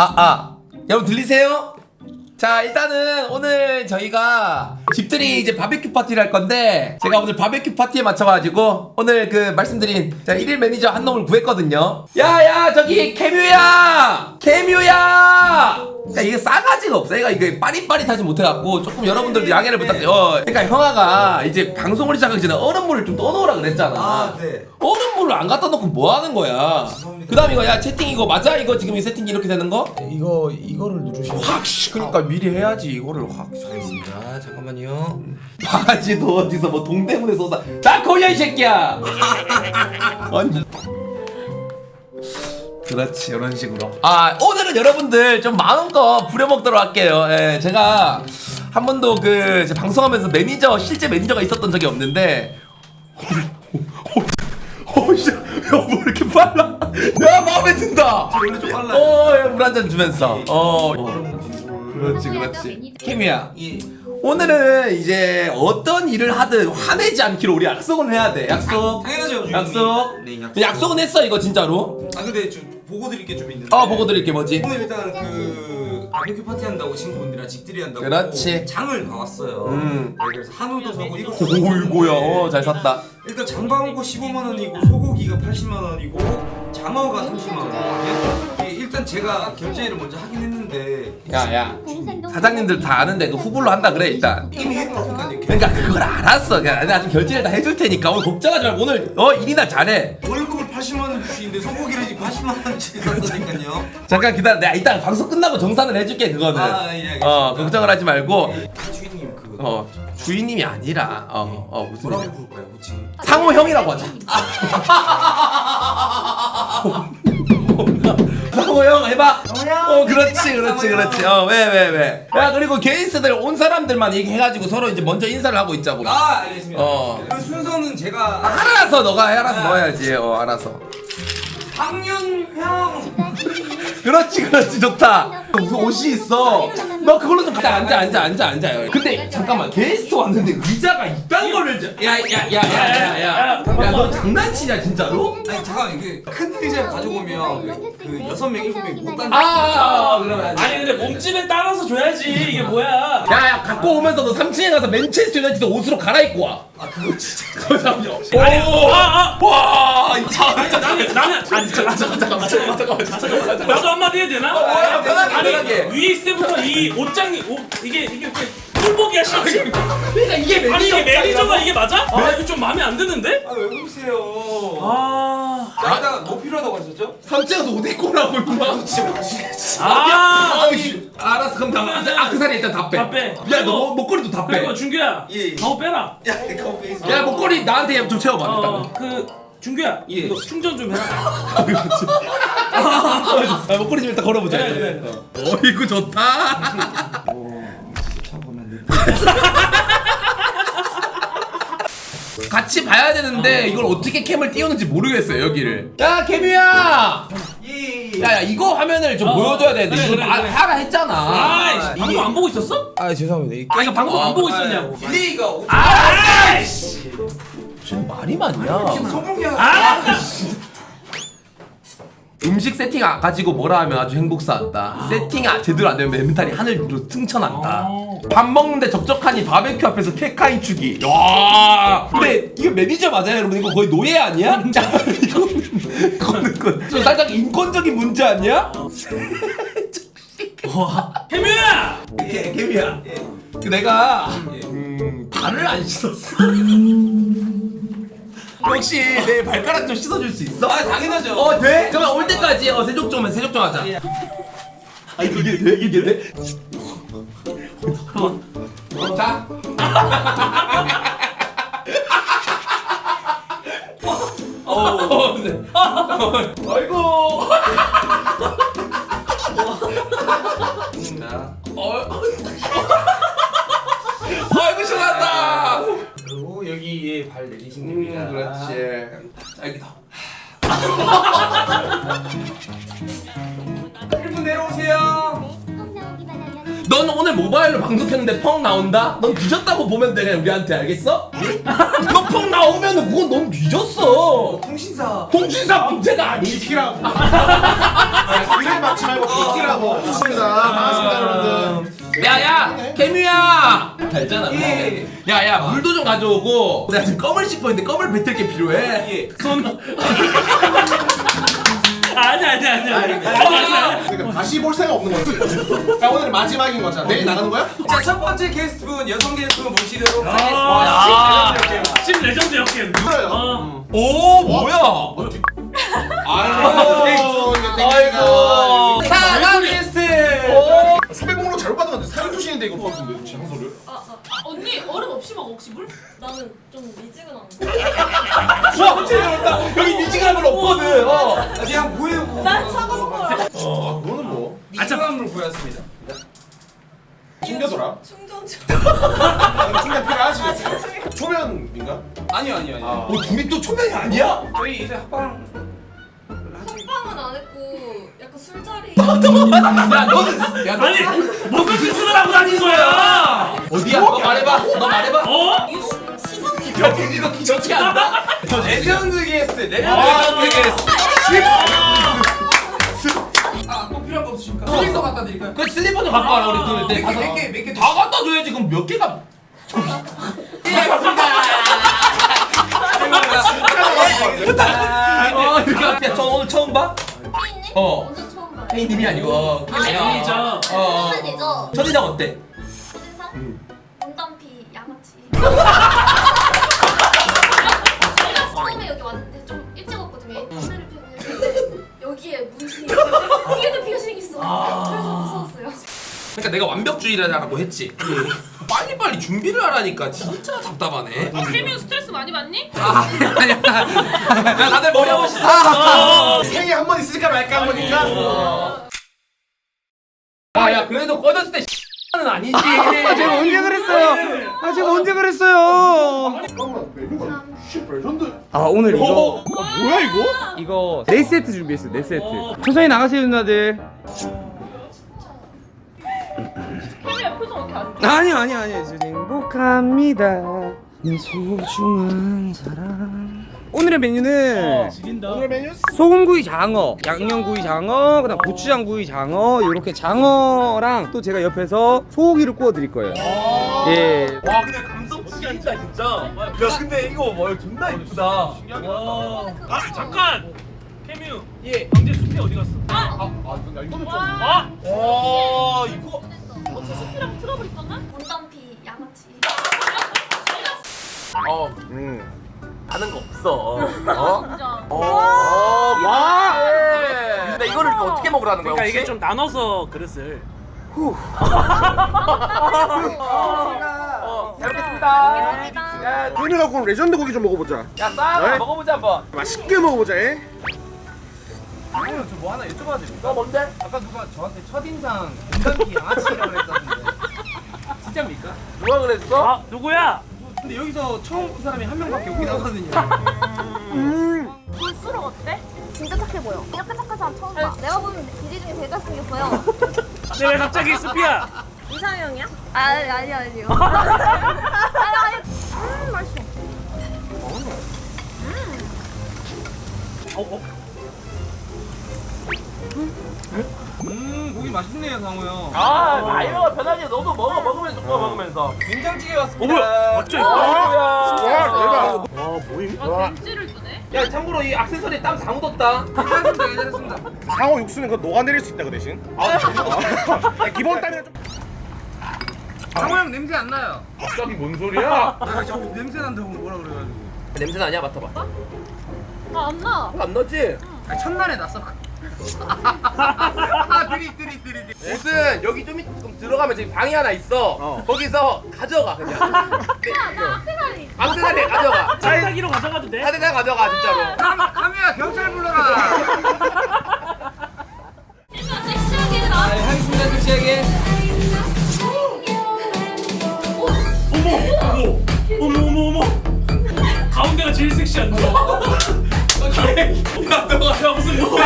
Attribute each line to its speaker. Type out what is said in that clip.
Speaker 1: 아, 아. 여러분 들리세요? 자, 일단은 오늘 저희가 집들이 이제 바베큐 파티를 할 건데 제가 오늘 바베큐 파티에 맞춰가지고 오늘 그 말씀드린 제가 1일 매니저 한 놈을 구했거든요. 야, 야, 저기 케뮤야! 케뮤야! 야, 이게 싸가지가 없어. 얘가 이게 빠릿빠릿하지 못해갖고 조금 여러분들도 양해를 부탁드려요. 어, 그러니까 형아가 이제 방송을 시작하기 전에 얼음물을 좀 떠놓으라 그랬잖아.
Speaker 2: 아, 네.
Speaker 1: 얼음물을 안 갖다 놓고 뭐 하는 거야?
Speaker 2: 죄송합니다.
Speaker 1: 그 다음 이거 야 채팅 이거 맞아? 이거 지금 이 세팅 이렇게 되는 거?
Speaker 2: 이거 이거를 누르시면
Speaker 1: 확 씨, 그러니까 미리 해야지 이거를 확
Speaker 2: 알겠습니다. 잠깐만요.
Speaker 1: 바지도 어디서 뭐 동대문에서 나 거야 이 새끼야 완전 그렇지 이런 식으로 아 오늘은 여러분들 좀 마음껏 부려먹도록 할게요 예, 제가 한 번도 그 이제 방송하면서 매니저 실제 매니저가 있었던 적이 없는데 어씨 야뭐 이렇게 빨라 야 마음에 든다
Speaker 2: 원래 좀 빨라요.
Speaker 1: 어물 한잔 주면서 어 그렇지 그렇지 케미야
Speaker 2: 예.
Speaker 1: 오늘은 이제 어떤 일을 하든 화내지 않기로 우리 약속은 해야 돼. 약속.
Speaker 2: 당연하죠. 주인님.
Speaker 1: 약속.
Speaker 2: 네, 약속.
Speaker 1: 약속은 했어 이거 진짜로.
Speaker 2: 아 근데 좀 보고 드릴 게 좀 있는데.
Speaker 1: 어 보고 드릴게 뭐지?
Speaker 2: 오늘 일단 그 바베큐 파티 한다고 친구분들이랑 집들이 한다고
Speaker 1: 그렇지.
Speaker 2: 장을 봐왔어요.
Speaker 1: 음.
Speaker 2: 네, 그래서 한우도 사고 이거
Speaker 1: 오이고야. 어, 잘 샀다.
Speaker 2: 일단 장방고 15만 원이고 소고기가 80만 원이고 장어가 30만 원이거든요. 예, 일단 제가 결제를 먼저 하긴 했는데
Speaker 1: 야야. 사장님들 다 아는데 그 후불로 한다 그래 일단.
Speaker 2: 이미 했다니까요.
Speaker 1: 그러니까 그걸 알았어. 그냥 내가 좀 결제를 다 해줄 테니까 오늘 걱정하지 말고 오늘 어 일이나 잘해.
Speaker 2: 월급을 80만 원 주시는데 소고기를 지금 80만 원씩 샀다니까요.
Speaker 1: 잠깐 기다려. 내가 이따 방송 끝나고 정산을 해줄게 그거는.
Speaker 2: 아, 예, 알겠습니다.
Speaker 1: 어 걱정을 하지 말고.
Speaker 2: 주인님 그
Speaker 1: 어 주인님이 아니라 어 어 무슨
Speaker 2: 뭐라고
Speaker 1: 일이야?
Speaker 2: 부를까요, 호칭?
Speaker 1: 상호 형이라고 하자. 형 해봐. 어 그렇지 그렇지 그렇지. 어왜 왜 왜, 야 그리고 게스트들 온 사람들만 얘기해가지고 서로 이제 먼저 인사를 하고 있자고.
Speaker 2: 아 알겠습니다.
Speaker 1: 어.
Speaker 2: 그 순서는 제가
Speaker 1: 알아서 너가 해, 알아서 넣어야지. 어 알아서.
Speaker 2: 학년 형.
Speaker 1: 그렇지 그렇지 좋다. 무슨 옷이 있어. 너 그걸로 좀 가자 앉아 앉아 앉아 앉아요. 근데 잠깐만 게스트 왔는데 의자가 이딴 거를 야야야야야야. 야너 장난치냐 진짜로?
Speaker 2: 아니 잠깐 이게 큰 의자를 가져오면 그, 그 여섯 명 일곱 명이 못
Speaker 1: 아,
Speaker 2: 앉아.
Speaker 1: 아, 아 그러면 안 돼.
Speaker 3: 아니 근데 몸집에 따라서 줘야지 이게 뭐야
Speaker 1: 야야 갖고 오면서 너 3층에 가서 맨체스터 유나이티드 옷으로 갈아입고 와.
Speaker 2: 아 그거 진짜.
Speaker 3: 아니
Speaker 1: 오,
Speaker 3: 아 아
Speaker 1: 와, 이 자,
Speaker 3: 나는 나는 아니 잠깐 잠깐 잠깐 한마디 해야 되나?
Speaker 1: 어, 뭐야, 편하게,
Speaker 3: 아니
Speaker 1: 편하게.
Speaker 3: 위에 있을 때부터 이 옷장이 옷 이게 이게 꿀복이야 실제
Speaker 1: 그러니까 이게
Speaker 3: 아니 이게 매니저가? 이게 맞아? 아 이거 좀 마음에 안 드는데?
Speaker 2: 아왜 그러세요?
Speaker 3: 아
Speaker 2: 아 일단 뭐 필요하다고 하셨죠?
Speaker 1: 3층에서 옷 입고 오라고 임마.
Speaker 3: 아,
Speaker 1: 아이, 알았어 그럼 다 아크사리 일단 다 빼.
Speaker 3: 다 빼.
Speaker 1: 야너 목걸이도 다 빼.
Speaker 3: 그리고 준규야
Speaker 2: 예, 예.
Speaker 3: 가오 빼라
Speaker 2: 야
Speaker 1: 목걸이 나한테 좀 채워봐.
Speaker 3: 어그 준규야
Speaker 2: 예.
Speaker 3: 이거 충전 좀 해라
Speaker 1: 아, 목걸이 좀 일단 걸어보자.
Speaker 3: 네, 네, 네.
Speaker 1: 어이구 좋다. 같이 봐야 되는데 이걸 어떻게 캠을 띄우는지 모르겠어요 여기를. 야 케미야.
Speaker 2: 예.
Speaker 1: 야야 이거 화면을 좀
Speaker 3: 어,
Speaker 1: 보여줘야 되는데
Speaker 3: 그래,
Speaker 1: 이거
Speaker 3: 그래,
Speaker 1: 말
Speaker 3: 그래.
Speaker 1: 하라 했잖아.
Speaker 3: 아 방송 안 보고 있었어?
Speaker 2: 아 죄송합니다.
Speaker 3: 이아 이거 방송 안 보고 있었냐고
Speaker 2: 딜레이가 오-
Speaker 3: 아이씨
Speaker 1: 지금 말이 많냐?
Speaker 2: 소고기
Speaker 3: 아
Speaker 1: 음식 세팅 안 가지고 뭐라 하면 아주 행복사한다. 세팅이 아- 제대로 안 되면 멘탈이 하늘로 승천한다.
Speaker 3: 어.
Speaker 1: 밥 먹는데 적적하니 바베큐 앞에서 케카이 추기. 야, 근데 이거 매니저 맞아요, 여러분? 이거 거의 노예 아니야? 이거는 이거는 그- 좀 살짝 인권적인 문제 아니야? 개- 개미야. 그 내가 음, 발을 안 씻었어. 혹시 내 발가락 좀 씻어줄 수 있어?
Speaker 2: 아 당연하죠.
Speaker 1: 어 돼? 그러면 올 때까지 어 세족 좀은 세족 좀 하자. 아 이게 돼? 이게 돼? 자. 어, 네. 아이고.
Speaker 2: 자,
Speaker 1: 어.
Speaker 2: 여기에 발 내리시면
Speaker 1: 음. 그렇지. 자 여기다.
Speaker 2: 1분 내려오세요.
Speaker 1: 넌 오늘 모바일로 방송했는데 펑 나온다? 넌 뒤졌다고 보면 돼 그냥 우리한테 알겠어? 너 펑 나오면은 그건 넌 뒤졌어
Speaker 2: 통신사
Speaker 1: 통신사 문제가 아니지
Speaker 4: 비키라고. 이름 맞지 말고 비키라고. 좋습니다. 반갑습니다, 여러분들.
Speaker 1: 야야 개뮤야 달잖아
Speaker 2: 예.
Speaker 1: 야 야 물도 좀 가져오고 내가 지금 껌을 씹고 있는데 껌을 뱉을 게 필요해
Speaker 2: 예.
Speaker 1: 손
Speaker 3: 아니 아니 아니 아니 아니 아니
Speaker 4: 그러니까 다시 볼 생각 없는 거지. 야, 오늘 마지막인 거잖아. 내일 나가는 거야?
Speaker 2: 자 첫 번째 게스트분 여성 게스트분 모시도록
Speaker 3: 아,
Speaker 2: 하겠습니다.
Speaker 3: 심 레전드
Speaker 4: 그래요.
Speaker 3: 어.
Speaker 1: 오 뭐야
Speaker 4: 아이고, 이거
Speaker 1: 아이고
Speaker 4: 주시는데 이거 같은데 장소를.
Speaker 5: 아, 아, 아, 언니 얼음 없이 먹어 혹시 물? 나는 좀 미지근한 거.
Speaker 1: 와 확실히 잘했다 여기 미지근한 건 없거든 어.
Speaker 2: 그냥 뭐예요? 뭐.
Speaker 5: 난 차가운 거야.
Speaker 4: 아, 그거는 뭐
Speaker 2: 미지근함을 보였습니다.
Speaker 4: 챙겨둬라.
Speaker 5: 충전 중.
Speaker 4: 충전 필요하지. 초면인가?
Speaker 2: 아니요 아니요 아니요.
Speaker 4: 아.
Speaker 1: 어 둘이 또 초면이 아니야?
Speaker 2: 저희 이제 합방.
Speaker 5: 합방은 안 했고 약간 술자리.
Speaker 1: 야 너는 야 너,
Speaker 3: 아니 무슨 짓을 하고 다닌 거야
Speaker 1: 어디야 너 말해봐 너 말해봐
Speaker 3: 어?
Speaker 5: 이거 시- 시상식.
Speaker 1: 여기 이거 기적이 안다
Speaker 2: 레전드 게스트. 레전드
Speaker 1: 아,
Speaker 2: 게스트. 아뭐 필요한 거 없으십니까? 슬리퍼 갖다 드릴까요?
Speaker 1: 그 슬리퍼 좀 갖고 와라 우리 둘 때.
Speaker 2: 몇 개, 몇 개, 몇 개
Speaker 1: 다 갖다 줘야지 그럼 몇 개가 어 이렇게 야저 오늘 처음 봐? 어. 혜인님이 아니고 어,
Speaker 3: 혜인이죠.
Speaker 1: 어, 어.
Speaker 5: 선배이죠.
Speaker 1: 첫인상 어때?
Speaker 5: 첫인상? 문단피 양아치. 제가 처음에 여기 왔는데 좀 일찍 왔거든요. 담배를 피우고 있는데 여기에 문신이 뒤에도 피어싱 있어. 그래서 무서웠어요.
Speaker 1: 그러니까 내가 완벽주의라고 했지 빨리 빨리 준비를 하라니까 진짜 답답하네
Speaker 5: 케미오 스트레스 많이 받니?
Speaker 1: 아 아니야 야 다들 머리 한번 씻어
Speaker 4: 생에 한 번 있을까 말까 한 거니까.
Speaker 1: 아 야 그래도 꺼졌을 때 는 아니지
Speaker 2: 제가 언제 그랬어요? 아 제가 언제 그랬어요?
Speaker 4: 잠깐만, 메뉴가 씨 레전드.
Speaker 2: 아 오늘 이거
Speaker 1: 오.
Speaker 4: 뭐야 이거?
Speaker 2: 이거 네 세트 준비했어요. 네 세트. 천천히 나가세요 누나들.
Speaker 5: 아?
Speaker 2: 아니요 아니요 지금 행복합니다. 이 소중한 사람. 오늘의 메뉴는
Speaker 3: 죽인다
Speaker 4: 오늘 메뉴
Speaker 2: 소금구이 장어, 양념구이 장어, 그다음 고추장구이 장어, 이렇게 장어랑 또 제가 옆에서 소고기를 구워 드릴 거예요. 예.
Speaker 1: 와 근데 감성 죽인다 진짜 야 근데 이거 뭐 존나 이쁘다
Speaker 3: 와. 아 잠깐 케미우 예 강제 숲이 어디 갔어
Speaker 4: 아, 근데 이거는 좀
Speaker 3: 아
Speaker 1: 와 거 없어 어?
Speaker 5: 진짜.
Speaker 1: 어, 와! 근데 이거를 또 어떻게 먹으라는 거야?
Speaker 3: 그러니까
Speaker 1: 혹시?
Speaker 3: 이게 좀 나눠서 그릇을
Speaker 1: 어, 잘 먹겠습니다. 야,
Speaker 4: 오늘 갖고 레전드 고기 좀 먹어보자.
Speaker 1: 야, 싸
Speaker 4: 네?
Speaker 1: 먹어보자 한번.
Speaker 4: 맛있게 먹어보자. 에?
Speaker 2: 형님 저뭐 하나 여쭤봐도 됩니까?
Speaker 1: 너 뭔데?
Speaker 2: 아까 누가 저한테 첫인상 문단피 양아치라고 했었는데 진짜입니까?
Speaker 1: 누가 그랬어?
Speaker 3: 아 누구야
Speaker 2: 근데 여기서 처음 본 사람이 한 명밖에 없긴 하거든요.
Speaker 5: 볼수록 어때? 진짜 착해 보여. 이렇게 착한 사람 처음 봐. 내가 보는 비리 중에 제일 잘생겼어요.
Speaker 3: 근데 왜 갑자기 숲이야
Speaker 5: 이상형이야? 아니 아니 아니요. 아니 아니. 음 맛있어.
Speaker 3: 어, 어?
Speaker 2: 음 고기 맛있네요 상호 형.
Speaker 1: 아, 나이가 편하게 너도 먹어 먹으면서 먹어 먹으면서.
Speaker 2: 된장찌개
Speaker 3: 어
Speaker 2: 왔습니다.
Speaker 3: 뭐야 어째
Speaker 1: 와,
Speaker 4: 대박.
Speaker 3: 와 뭐임
Speaker 5: 아 겐지를 주네.
Speaker 1: 야, 참고로 이 액세서리 땀 다 묻었다.
Speaker 2: 괜찮습니다 괜찮습니다.
Speaker 4: 상어 육수는 그거 녹아내릴 수 있다 그 대신. 아, 기본 땀이랑 좀.
Speaker 2: 상호 형 냄새 안 나요.
Speaker 1: 갑자기 뭔 소리야?
Speaker 2: 아 자꾸 냄새 난다고 뭐라 그래가지고.
Speaker 1: 냄새 나냐? 맡아봐.
Speaker 5: 아 안 나.
Speaker 1: 안 나지?
Speaker 2: 아 첫날에 났어. 아 드리 드리 드리 드리.
Speaker 1: 옷은 여기 좀, 있- 좀 들어가면 지금 방이 하나 있어.
Speaker 4: 어.
Speaker 1: 거기서 가져가 그냥.
Speaker 5: 나 악세사리.
Speaker 1: 악세사리 가져가.
Speaker 3: 짤타기로 가져가도 돼?
Speaker 1: 사대장 가져가 진짜로.
Speaker 2: 카미야 경찰 불러라.
Speaker 5: 일단 섹시하게 나.
Speaker 2: 네, 하겠습니다 섹시하게.
Speaker 3: 어머 어머 어머 어머 어머 가운데가 제일 섹시한데
Speaker 1: 야, 너가
Speaker 3: 야 무슨 뭐